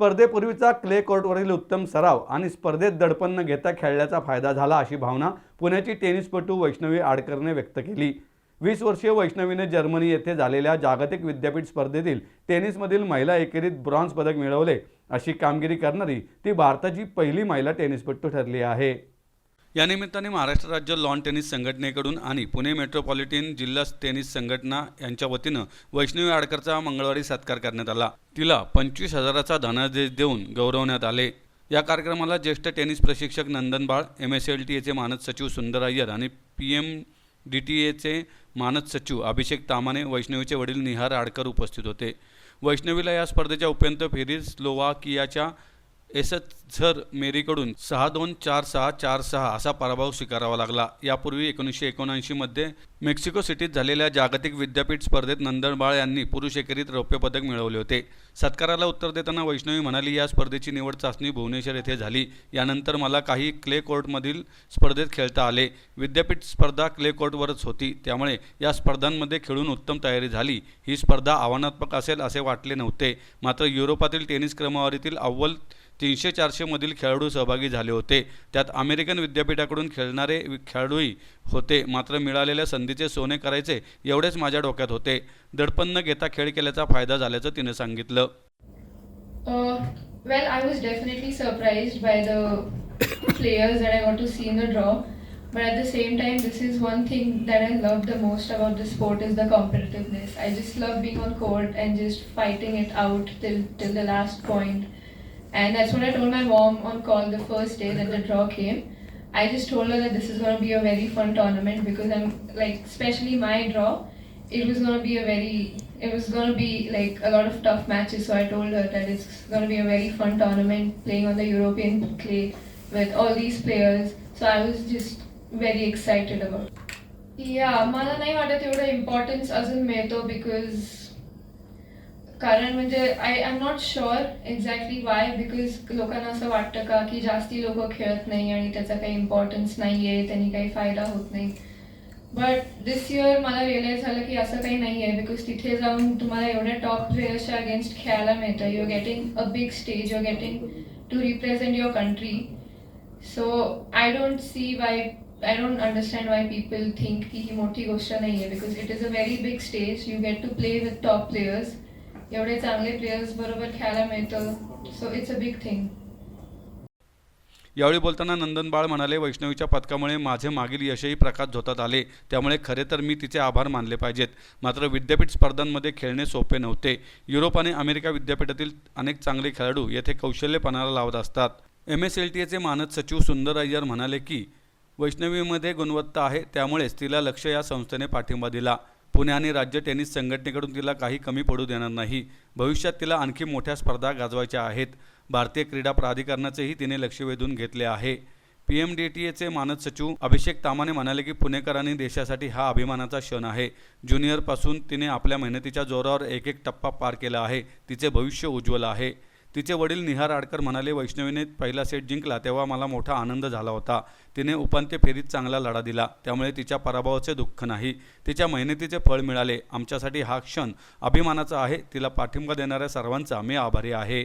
स्पर्धेपूर्वीचा clay कोर्टवरील उत्तम सराव आणि स्पर्धेत दडपण न घेता खेळल्याचा फायदा झाला अशी भावना पुण्याची टेनिसपटू वैष्णवी आडकरने व्यक्त केली. वीस वर्षीय वैष्णवीने जर्मनी येथे झालेल्या जागतिक विद्यापीठ स्पर्धेतील टेनिसमधील महिला एकेरीत ब्रॉन्झ पदक मिळवले अशी कामगिरी करणारी ती भारताची पहिली महिला टेनिसपटू ठरली आहे. या निमित्ताने महाराष्ट्र राज्य लॉन टेनिस संघटनेकडून आणि पुणे मेट्रोपॉलिटन जिल्हा टेनिस संघटना यांच्या वतीनं वैष्णवी आडकरचा मंगळवारी सत्कार करण्यात आला. तिला पंचवीस हजाराचा धनादेश देऊन गौरवण्यात आले. या कार्यक्रमाला ज्येष्ठ टेनिस प्रशिक्षक Nandan Bal M S L T एचे मानद सचिव सुंदर अय्यर आणि पी एम डी टी एचे मानद सचिव अभिषेक तामाने वैष्णवीचे वडील निहार आडकर उपस्थित होते. वैष्णवीला या स्पर्धेच्या उपांत्य फेरीत स्लोवाकियाच्या एसच झर मेरीकडून सहा दोन चार सहा चार सहा असा पराभव स्वीकारावा लागला. यापूर्वी एकोणीसशे एकोणऐंशीमध्ये मेक्सिको सिटीत झालेल्या जागतिक विद्यापीठ स्पर्धेत नंदनबाळ यांनी पुरुष एकेरीत रौप्य पदक मिळवले होते. सत्काराला उत्तर देताना वैष्णवी म्हणाली या स्पर्धेची निवड चाचणी भुवनेश्वर येथे झाली. यानंतर मला काही क्ले कोर्टमधील स्पर्धेत खेळता आले. विद्यापीठ स्पर्धा क्ले कोर्टवरच होती. त्यामुळे या स्पर्धांमध्ये खेळून उत्तम तयारी झाली. ही स्पर्धा आव्हानात्मक असेल असे वाटले नव्हते. मात्र युरोपातील टेनिस क्रमवारीतील अव्वल तीनशे चारशेमधील खेळाडू सहभागी झाले होते त्यात अमेरिकन विद्यापीठाकडून खेळणारे वि- खेळाडूही होते मात्र मिळालेल्या संधीचे सोने करायचे एवढेच माझ्या डोक्यात होते दडपण न घेता खेळ केल्याचा फायदा झाल्याचं तिने सांगितलं Uh, well, I was definitely surprised by the players that I got to see in the draw. But at the same time, this is one thing that I love the most about the sport is the competitiveness. I just love being on court and just fighting it out till till the last point. And that's what I told my mom on call the first day that the draw came. I just told her that this is going to be a very fun tournament because I'm like, especially my draw, it was going to be a very, it was going to be like a lot of tough matches. So I told her that it's going to be a very fun tournament playing on the European clay with all these players. So I was just very excited about. it. Yeah, मला नाही वाटत एवढं importance अजून मिळतो because कारण म्हणजे I am not sure exactly why because लोकांना असं वाटतं का की जास्ती लोक खेळत नाही आणि त्याचा काही इम्पॉर्टन्स नाही आहे त्यांनी काही फायदा होत नाही. बट दिस इयर मला रिअलाईज झालं की असं काही नाही आहे बिकॉज तिथे जाऊन तुम्हाला एवढ्या टॉप प्लेयर्सच्या अगेन्स्ट खेळायला मिळतं. You getting a big stage you getting to represent your country so I don't see why I don't understand why people think की ही मोठी गोष्ट नाही आहे because it is a very big stage you get to play with top players एवढे चांगले players बरोबर खेळायला मिळतं. So it's a big thing यावेळी बोलताना नंदन बाळ म्हणाले वैष्णवीच्या पथकामुळे माझे मागील यशही प्रकाश झोतात आले. त्यामुळे खरे तर मी तिचे आभार मानले पाहिजेत. मात्र विद्यापीठ स्पर्धांमध्ये खेळणे सोपे नव्हते. युरोप आणि अमेरिका विद्यापीठातील अनेक चांगले खेळाडू येथे कौशल्यपणाला लावत असतात. एम एस एल टी एचे मानद सचिव सुंदर अय्यर म्हणाले की वैष्णवीमध्ये गुणवत्ता आहे त्यामुळेच तिला लक्ष या संस्थेने पाठिंबा दिला. पुणे आणि राज्य टेनिस संघटनेकडून तिला काही कमी पडू देणार नाही. भविष्यात तिला आणखी मोठ्या स्पर्धा गाजवायच्या आहेत. भारतीय क्रीडा प्राधिकरणाचेही तिने लक्ष वेधून घेतले आहे. पी एम डी टी एचे मानद सचिव अभिषेक तामाने म्हणाले की पुणेकरांनी देशासाठी हा अभिमानाचा क्षण आहे. ज्युनियरपासून तिने आपल्या मेहनतीच्या जोरावर एक एक टप्पा पार केला आहे. तिचे भविष्य उज्ज्वल आहे. तिचे वडील निहार आडकर म्हणाले वैष्णवीने पहिला सेट जिंकला तेव्हा मला मोठा आनंद झाला होता. तिने उपांत्य फेरीत चांगला लढा दिला. त्यामुळे तिच्या पराभवाचे दुःख नाही. तिच्या मेहनतीचे फळ मिळाले. आमच्यासाठी हा क्षण अभिमानाचा आहे. तिला पाठिंबा देणाऱ्या सर्वांचा मी आभारी आहे.